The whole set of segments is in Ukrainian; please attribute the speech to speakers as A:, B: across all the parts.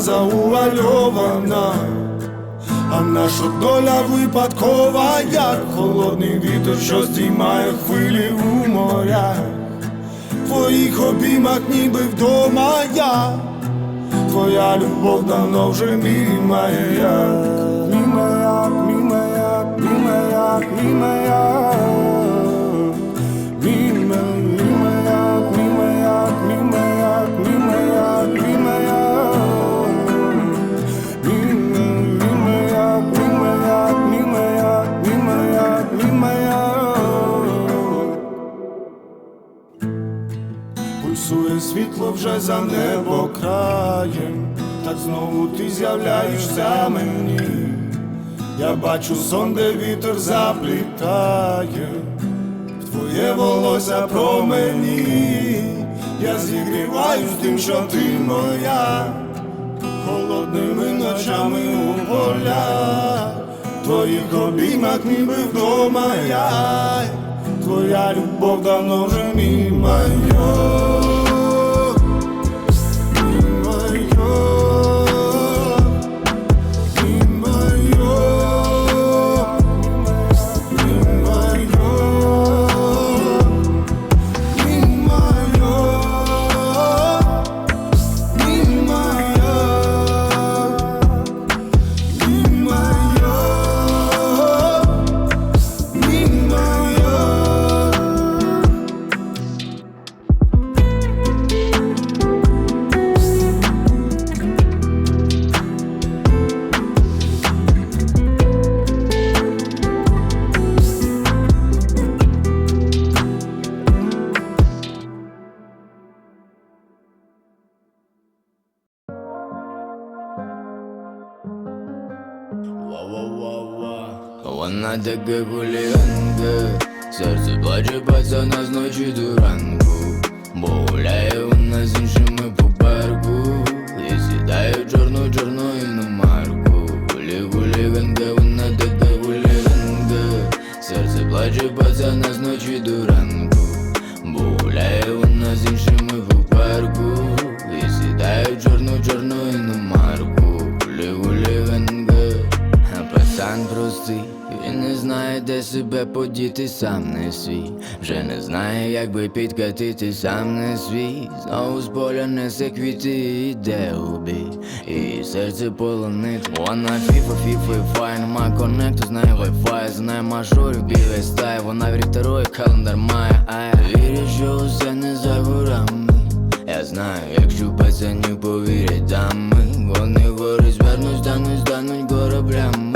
A: заувальована, а наша доля випадкова, як холодний вітер, що здіймає хвилі у морях, твоїх обіймах ніби вдома я. Твоя любов давно вже мій маяк Мій маяк, мій маяк, мій маяк, мій маяк Вже за небо краєм, так знову ти з'являєшся мені. Я бачу сон, де вітер заплітає, в твоє волосся промені. Я зігріваюсь тим, що ти моя, холодними ночами у полях, твоїх обіймах ніби вдома я. Твоя любов давно вже мій майор
B: Така хуліганка Серце плаче пацана з ночі до ранку. Бо гуляє вона з іншими по парку. І сідає в чорну чорну іномарку Гулі хуліганка, вона така хуліганка Серце плаче пацана з ночі до ранку. Бо гуляє вона з іншими по парку пацан він не знає, де себе подіти, сам не свій. Вже не знає, як би підкатити, сам не свій. Знову з поля несе квіти і йде. І серце полонить. Вона фіфа, фіфа і фай, нема коннекту, знає вайфай, знає мажорів, бігає стає, вона вірить второй, календар має, ай Вірю, що усе не за горами. Я знаю, якщо пацанів повірять дами Вони гори звернуть, стануть, стануть кораблями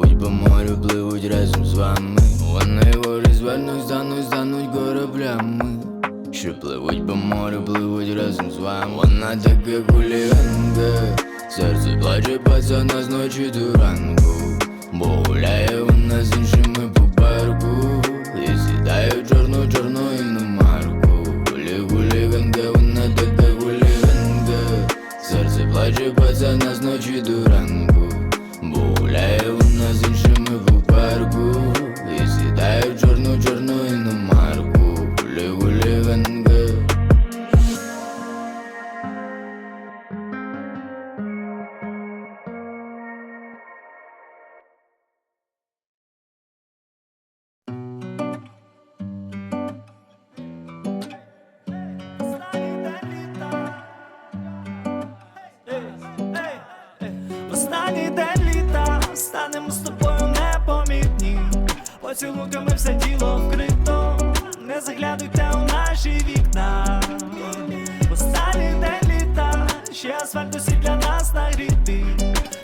B: пливуть по морю, пливуть разом з вами. Вони ворі звернуть, стануть, стануть кораблями. Що пливуть по морю, пливуть разом з вами. Вона така хуліганка Серце плаче пацана з ночі до ранку
C: Поцілунками все тіло вкрито. Не заглядуйте у наші вікна. Останній день літа, ще асфальт усі для нас нагрітий.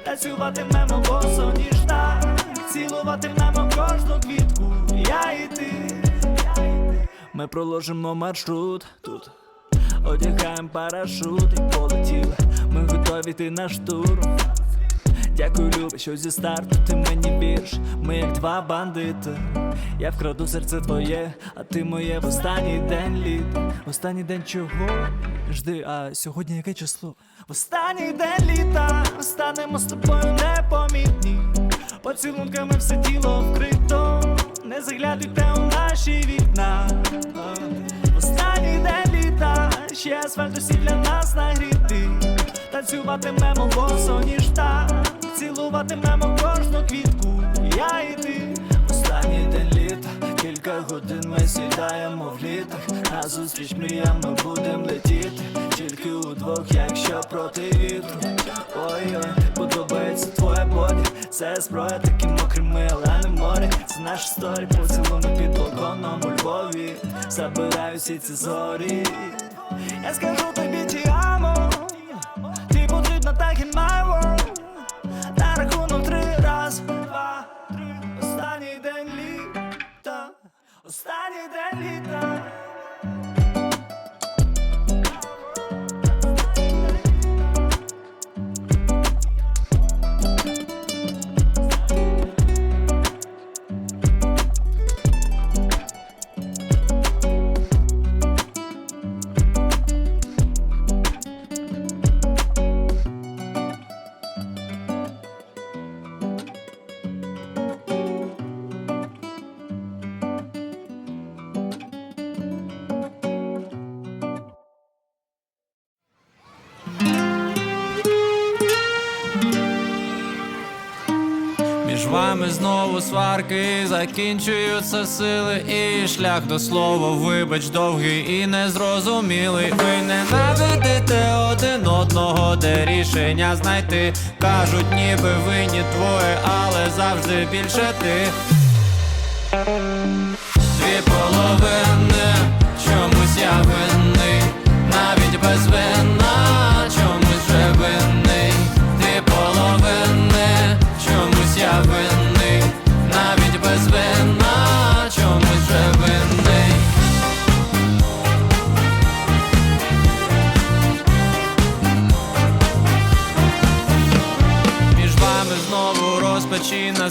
C: Танцюватимемо босо ніжна, цілуватимемо кожну квітку. Я і ти. Ми проложимо маршрут тут. Одягаємо парашут і полетіли. Ми готові йти на штурм. Дякую, любе, що зі старту ти мені вірш. Ми як два бандити. Я вкраду серце твоє, а ти моє в останній день літа. В останній день чого? Жди, а сьогодні яке число? В останній день літа станемо з тобою непомітні. Поцілунками все тіло вкрито, не заглядуйте у наші вікна. А, Останній день літа, ще асфальт усі для нас нагріти. Танцюватимемо босо, ніж так, цілуватимемо кожну квітку, я і ти. Останній день літа, кілька годин ми сідаємо в літах. На зустріч ми будем летіти. Тільки удвох, якщо проти вітру. Ой-ой, подобається твоя боді. Це зброя, такі мокрими, але не в морі. Це наш сторі, поцілунок під балконом у Львові. Забираю всі ці зорі. Я скажу тобі ті амо. Ти потрібна так in my Останній
D: знову сварки, закінчуються сили, і шлях до слова, вибач, довгий і незрозумілий. Ви ненавидите один одного, де рішення знайти. Кажуть, ніби винні двоє, але завжди більше ти. Дві половини, чомусь я винний, навіть без вина,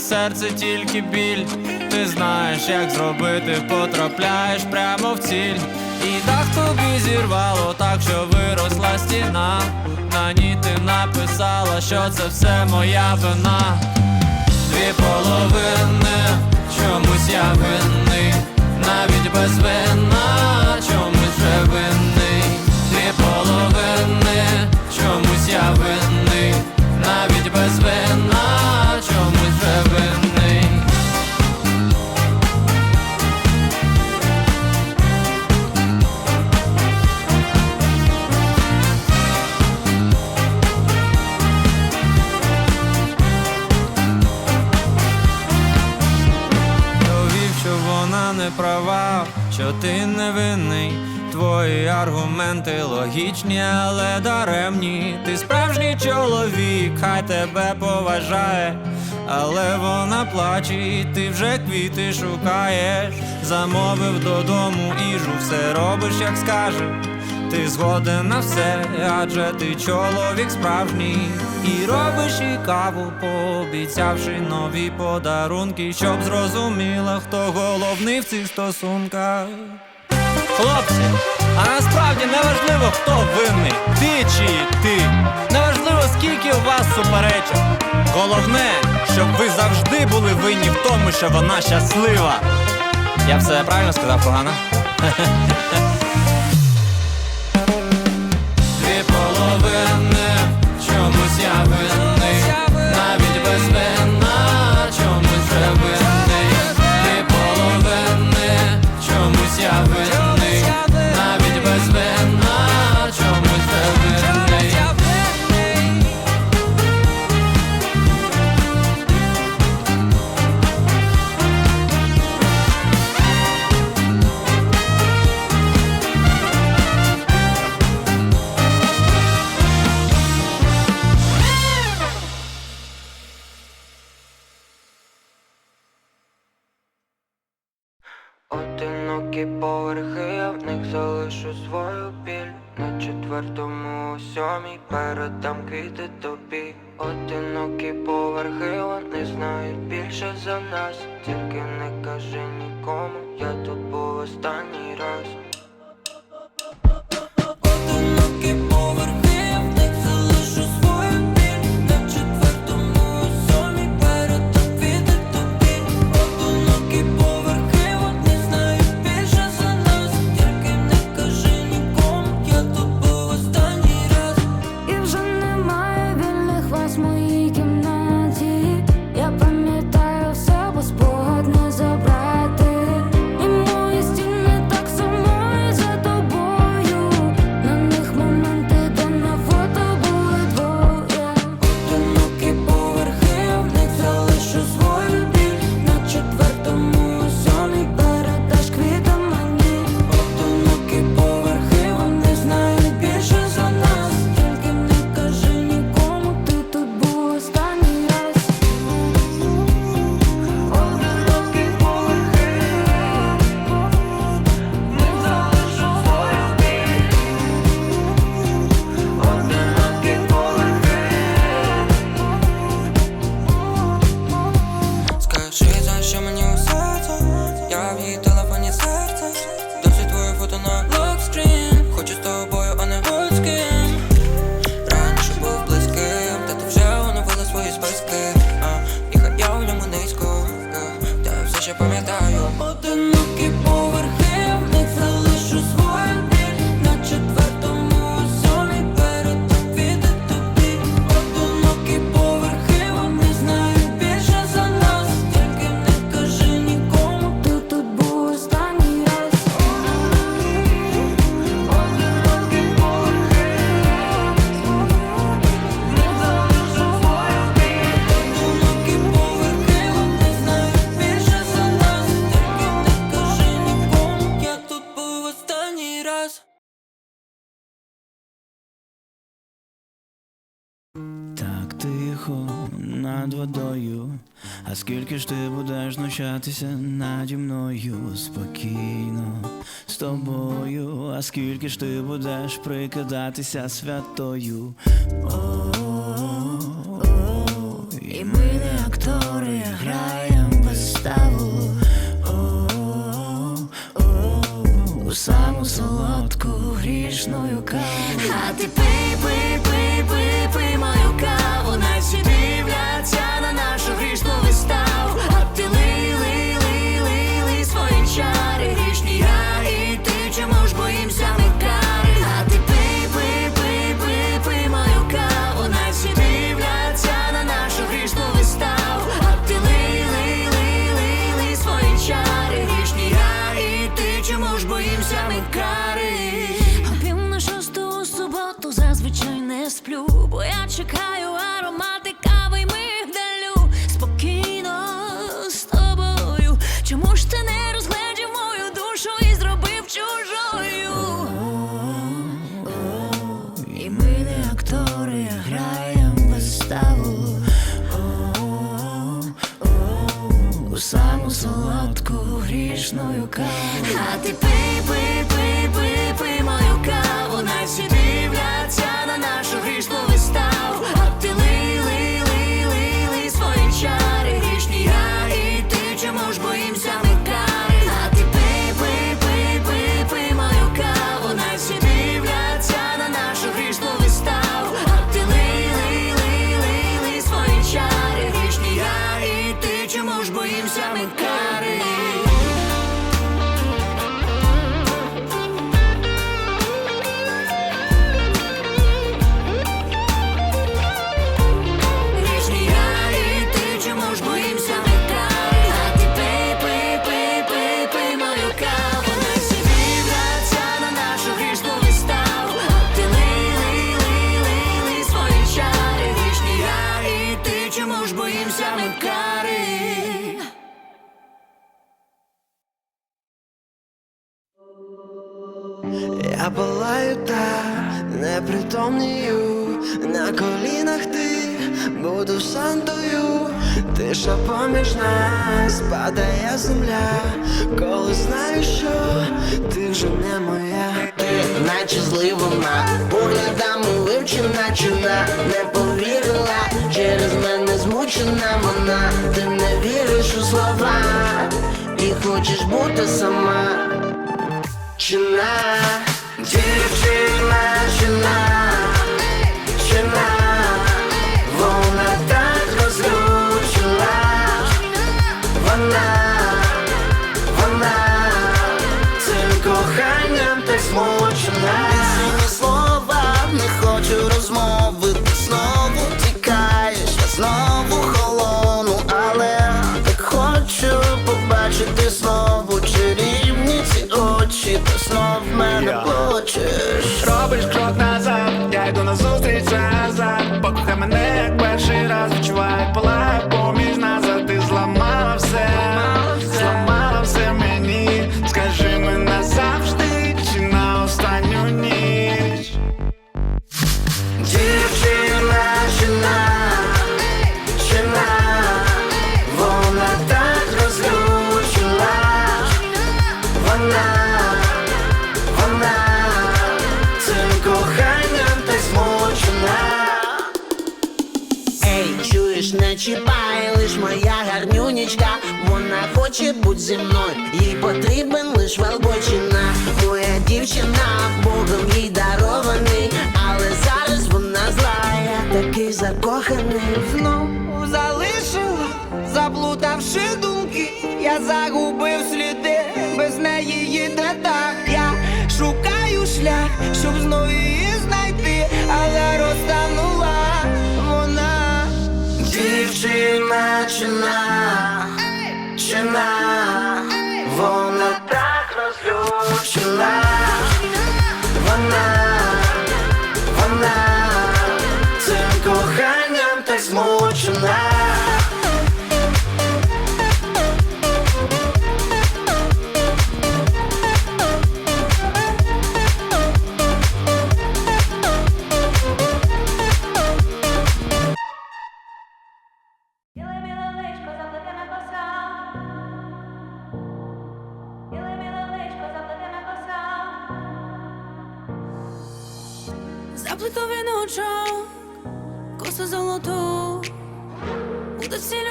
D: серце тільки біль. Ти знаєш, як зробити, потрапляєш прямо в ціль. І дах тобі зірвало так, що виросла стіна. На ній ти написала, що це все моя вина. Дві половини, чомусь я винний, навіть без вина, ти невинний. Твої аргументи логічні, але даремні. Ти справжній чоловік, хай тебе поважає, але вона плаче, і ти вже квіти шукаєш. Замовив додому їжу, все робиш, як скаже. Ти згоден на все, адже ти чоловік справжній І робиш і каву, пообіцявши нові подарунки, щоб зрозуміла, хто головний в цих стосунках. Хлопці, а насправді неважливо, хто винний, ти чи ти. Неважливо, скільки у вас суперечок. Головне, щоб ви завжди були винні в тому, що вона щаслива. Я все правильно сказав, погано?
E: залишу свою біль На четвертому, сьомій передам квіти тобі. Одинокі поверхи, вони знають більше за нас. Тільки не кажи нікому, я тут був останній раз
F: тихо над водою, а скільки ж ти будеш нущатися наді мною спокійно з тобою, а скільки ж ти будеш прикидатися святою. І ми не актори граємо виставу. У саму солодку грішною каву.
G: А ти пий, пий, пий, пий. Chicago. Я
E: палаю та непритомнію. На колінах ти буду сантою, тиша поміж нас падає земля, коли знаю, що ти вже не моя, ти наче зливана, поглядами вивчена чина, не повірила, через мене змучена вона, ти не віриш у слова. І хочеш бути сама. Чина Дівчина жена, жена. мене
C: як перший раз відчуваю палає.
E: хоче будь зі мною, їй потрібен лиш Волбочина Моя дівчина Богом їй дарований, але зараз вона зла, я такий закоханий. Знову залишила, заплутавши думки, я загубив сліди, без неї їде так. Я шукаю шлях, щоб знову її знайти, але розтанула вона. Дівчина. чина.
H: Чи на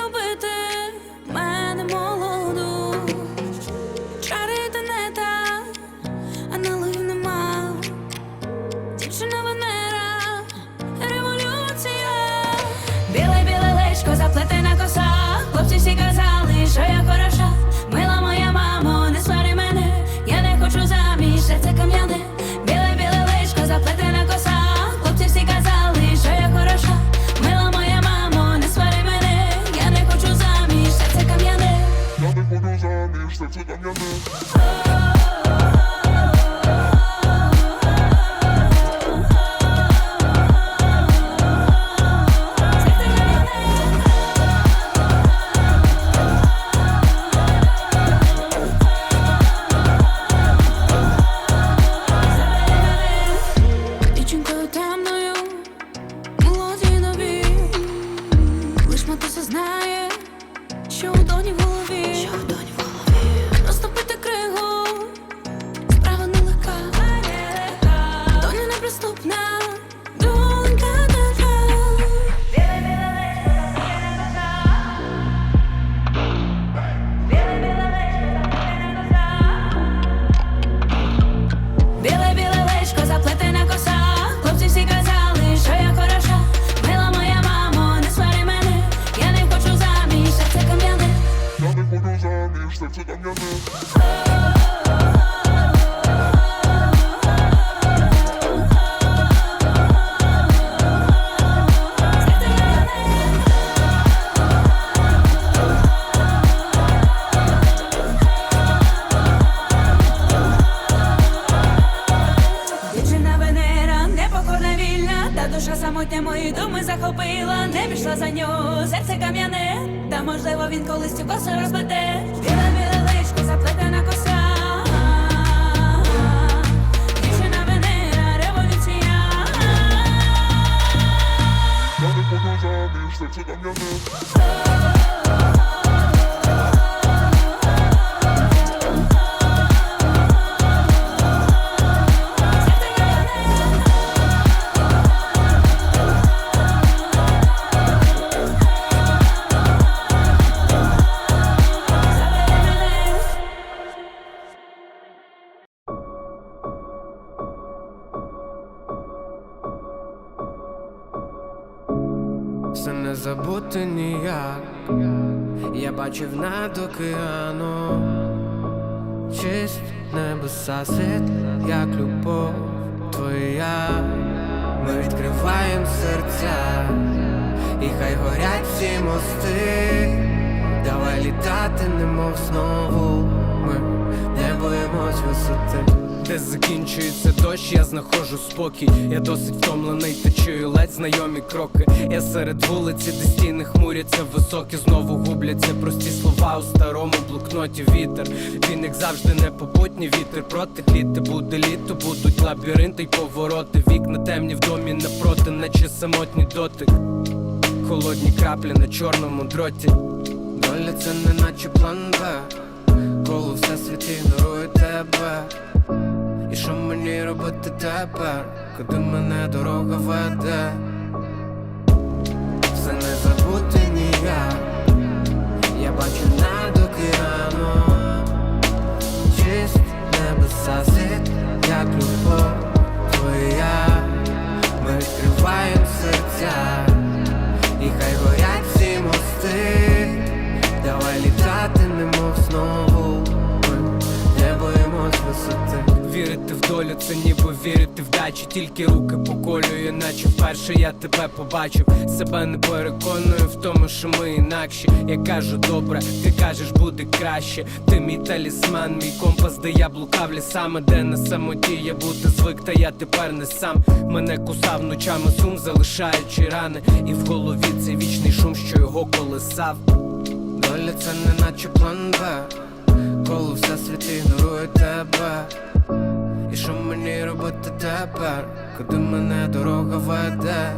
H: любити мене молоду. Чарити не та, а налив нема. Дівчина Венера, революція. Біле біле личко, заплетена коса. Хлопці всі казали, що я хороша. Серце кам'яне душа самотня мої думи захопила, не пішла за нього, серце кам'яне, та можливо він колись цю косу
I: над океаном. Чист небеса світ, висоти. Закінчується дощ, я знаходжу спокій. Я досить втомлений, та чую ледь знайомі кроки. Я серед вулиці, де стіни хмуряться високі, знову губляться прості слова у старому блокноті вітер. Він, як завжди, непобутній вітер проти кліти буде літо, будуть лабіринти й повороти. Вікна темні в домі напроти, наче самотній дотик. Холодні краплі на чорному дроті. Доля це не наче план Б Коли всесвіт ігнорує тебе що мені робити тепер, куди мене дорога веде? Все не забути ніяк. Я бачу над океаном це ніби вірити в дачі, тільки руки поколює, наче вперше я тебе побачив. Себе не переконую в тому, що ми інакші. Я кажу, добре, ти кажеш, буде краще. Ти мій талісман, мій компас, де я блукав лісами, де на самоті я бути звик, та я тепер не сам. Мене кусав ночами сум, залишаючи рани. І в голові цей вічний шум, що його колисав. Доля це не наче план Б Коли всесвіт ігнорує тепер, куди мене дорога веде?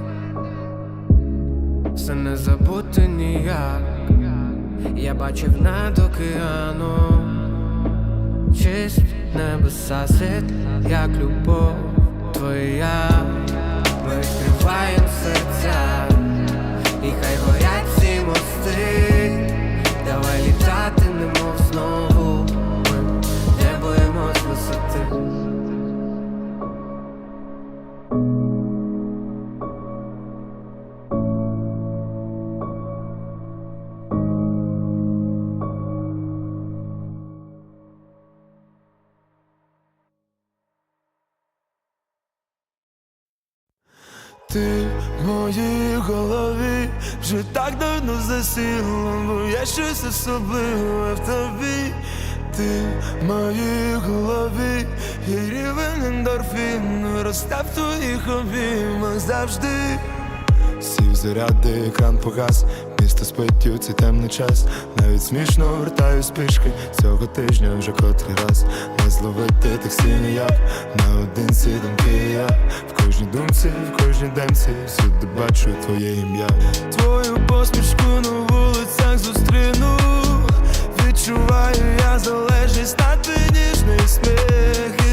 I: Все не забути ніяк Я бачив над океаном Чист небеса світ, як любов твоя розбиваєм серця, і хай горять всі мости, давай літати, немов знову.
J: Ти в моїй голові вже так давно засіла, бо є щось особливе в тобі. Ти в моїй голові, і рівень ендорфіну росте в твоїх обіймах завжди. Сів заряди, екран погас, місто спить у цей темний час. Навіть смішно вертаюсь пішки цього тижня вже котрий раз. Не зловити таксі ніяк, наодинці думки я В кожній думці, в кожній демці, всюди бачу твоє ім'я. Твою посмішку на вулицях зустріну. Відчуваю я залежність на твій ніжний сміх